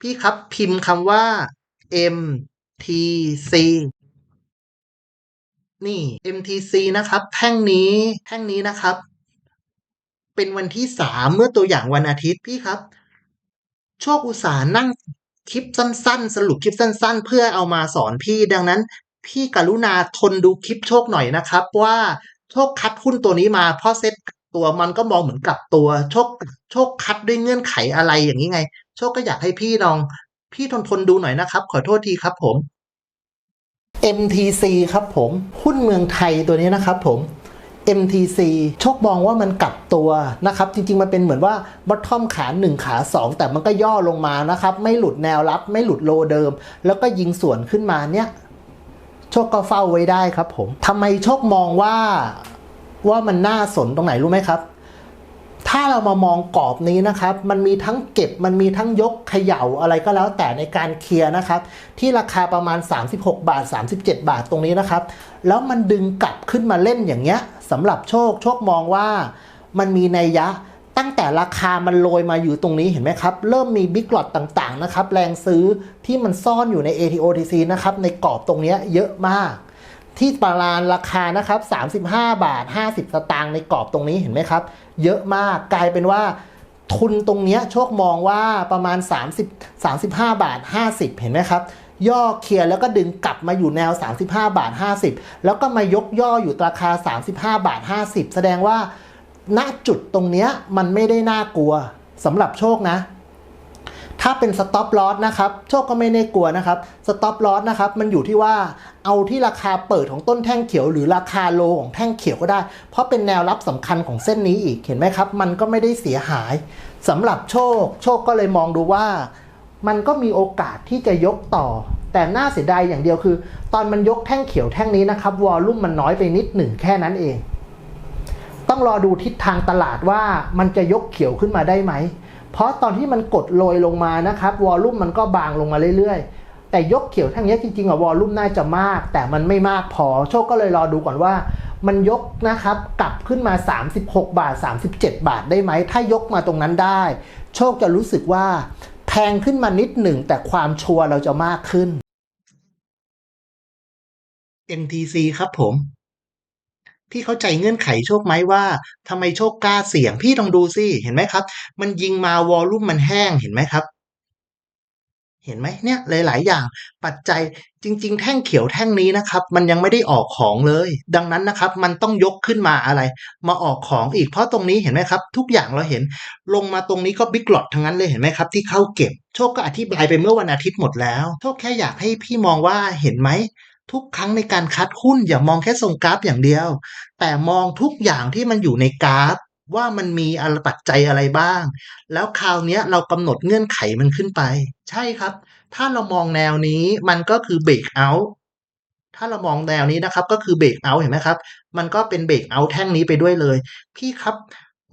พี่ครับพิมพ์คำว่า MTC นี่ MTC นะครับ แท่งนี้แท่งนี้นะครับ เป็นวันที่สามเมื่อตัวอย่างวันอาทิตย์พี่ครับ โชคอุตสาห์นั่งคลิปสั้น ๆ สรุปคลิปสั้น ๆ เพื่อเอามาสอนพี่ดังนั้น พี่กรุณาทนดูคลิปโชคหน่อยนะครับ ว่าโชคคัดหุ้นตัวนี้มาเพราะเซ็ตตัวมันก็มองเหมือนกลับตัวโชคโชคคัดด้วยเงื่อนไขอะไรอย่างนี้ไง โชคก็อยากให้พี่ลอง พี่ทนทนดูหน่อยนะครับ ขอโทษทีครับผม MTC ครับผม หุ้นเมืองไทยตัวนี้นะครับผม MTC โชคมองว่ามันกลับตัวนะครับ จริง ๆ มันเป็นเหมือนว่าบอททอมขา 1 ขา 2 แต่มันก็ย่อลงมานะครับ ไม่หลุดแนวรับ ไม่หลุดโลเดิม แล้วก็ยิงสวนขึ้นมาเนี่ย โชคก็เฝ้าไว้ได้ครับผมทำไมโชคมองว่าว่ามันน่าสนตรงไหนรู้ไหมครับ ถ้าเรามามองกรอบนี้นะครับ มันมีทั้งเก็บ มันมีทั้งยกเขย่าอะไรก็แล้วแต่ในการเคลียร์นะครับ ที่ราคาประมาณ 36 บาท 37 บาทตรงนี้นะครับ แล้วมันดึงกลับขึ้นมาเล่นอย่างเงี้ยสำหรับโชค โชคมองว่ามันมีนัยยะตั้งแต่ราคามันโรยมาอยู่ตรงนี้เห็นไหมครับ เริ่มมีบิ๊กหลอดต่างๆนะครับ แรงซื้อที่มันซ่อนอยู่ใน ATOTC นะครับ ในกรอบตรงนี้เยอะมาก ที่ประมาณราคานะครับ35 บาท 50 สตางค์ในกรอบตรงนี้เห็นไหมครับ เยอะมากกลายเป็นว่า ทุนตรงนี้โชคมองว่าประมาณ 30 35 บาท 50 เห็นไหมครับ ย่อเคลียร์แล้วก็ดึงกลับมาอยู่แนว 35 บาท 50 แล้วก็มายกย่ออยู่ราคา 35 บาท 50 แสดงว่าณจุดตรงเนี้ยมันไม่ได้น่ากลัวสำหรับโชคนะ ถ้าเป็นสต็อปลอสนะครับโชคก็ไม่ได้กลัวนะครับสต็อปลอสนะครับมันอยู่ที่ว่าเอาที่ราคาเปิดของต้นแท่งเขียว หรือราคาโลของแท่งเขียวก็ได้ เพราะเป็นแนวรับสำคัญของเส้นนี้อีกเห็นไหมครับ มันก็ไม่ได้เสียหายสำหรับโชค โชคก็เลยมองดูว่า มันก็มีโอกาสที่จะยกต่อ แต่น่าเสียดายอย่างเดียวคือ ตอนมันยกแท่งเขียวแท่งนี้นะครับวอลลุ่มมันน้อยไปนิดหนึ่งแค่นั้นเอง ต้องรอดูทิศทางตลาดว่ามันจะยกเขียวขึ้นมาได้ไหม เพราะตอนที่มันกดโรยลงมานะครับวอลลุ่มมันก็บางลงมาเรื่อยๆ แต่ยกเขียวทั้งนี้จริงๆอะวอลลุ่มน่าจะมาก แต่มันไม่มากพอ โชคก็เลยรอดูก่อนว่า มันยกนะครับกลับขึ้นมา 36 บาท 37 บาทได้ไหม ถ้ายกมาตรงนั้นได้ โชคจะรู้สึกว่าแพงขึ้นมานิดหนึ่ง แต่ความชัวร์เราจะมากขึ้น MTC ครับผม พี่เข้าใจเงื่อนไขโชคไหมว่า ทำไมโชคกล้าเสี่ยง พี่ต้องดูสิ เห็นไหมครับ มันยิงมาวอลลุ่มมันแห้งเห็นไหมครับ เห็นไหมเนี่ยหลาย ๆ อย่าง ปัจจัยจริง ๆ แท่งเขียวแท่งนี้นะครับ มันยังไม่ได้ออกของเลย ดังนั้นนะครับ มันต้องยกขึ้นมาอะไร มาออกของอีกเพราะตรงนี้เห็นไหมครับ ทุกอย่างเราเห็น ลงมาตรงนี้ก็บิ๊กหลอดทั้งนั้นเลยเห็นไหมครับ ที่เข้าเก็บ โชคก็อธิบายไปเมื่อวันอาทิตย์หมดแล้ว โชคแค่อยากให้พี่มองว่าเห็นไหม ทุกครั้งในการคัดหุ้นอย่ามองแค่ทรงกราฟอย่างเดียว แต่มองทุกอย่างที่มันอยู่ในกราฟ ว่ามันมีอะไรปัจจัยอะไรบ้าง แล้วคราวนี้เรากำหนดเงื่อนไขมันขึ้นไป ใช่ครับ ถ้าเรามองแนวนี้มันก็คือเบรกเอาท์ถ้าเรามองแนวนี้นะครับก็คือเบรกเอาท์เห็นไหมครับ มันก็เป็นเบรกเอาท์แท่งนี้ไปด้วยเลย พี่ครับ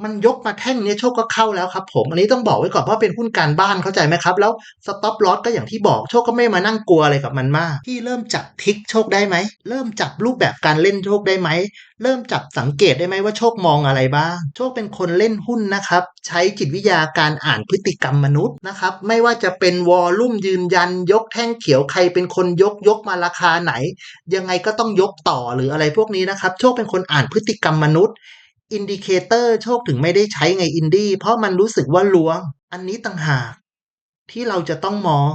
มันยกมาแท่งนี้โชคก็เข้าแล้วครับผมอันนี้ต้องบอกไว้ก่อนเพราะเป็นหุ้นการบ้านเข้าใจไหมครับ แล้วสต็อปลอสก็อย่างที่บอกโชคก็ไม่มานั่งกลัวอะไรกับมันมากพี่เริ่มจับทิกโชคได้ไหม เริ่มจับรูปแบบการเล่นโชคได้ไหม เริ่มจับสังเกตได้ไหมว่าโชคมองอะไรบ้าง โชคเป็นคนเล่นหุ้นนะครับ ใช้จิตวิทยาการอ่านพฤติกรรมมนุษย์นะครับ ไม่ว่าจะเป็นวอลลุ่มยืนยัน ยกแท่งเขียวใครเป็นคนยกยกมาราคาไหน ยังไงก็ต้องยกต่อหรืออะไรพวกนี้นะครับ โชคเป็นคนอ่านพฤติกรรมมนุษย์ อินดิเคเตอร์โชคถึงไม่ได้ใช้ไงอินดี้เพราะมันรู้สึกว่าลวง อันนี้ต่างหากที่เราจะต้องมอง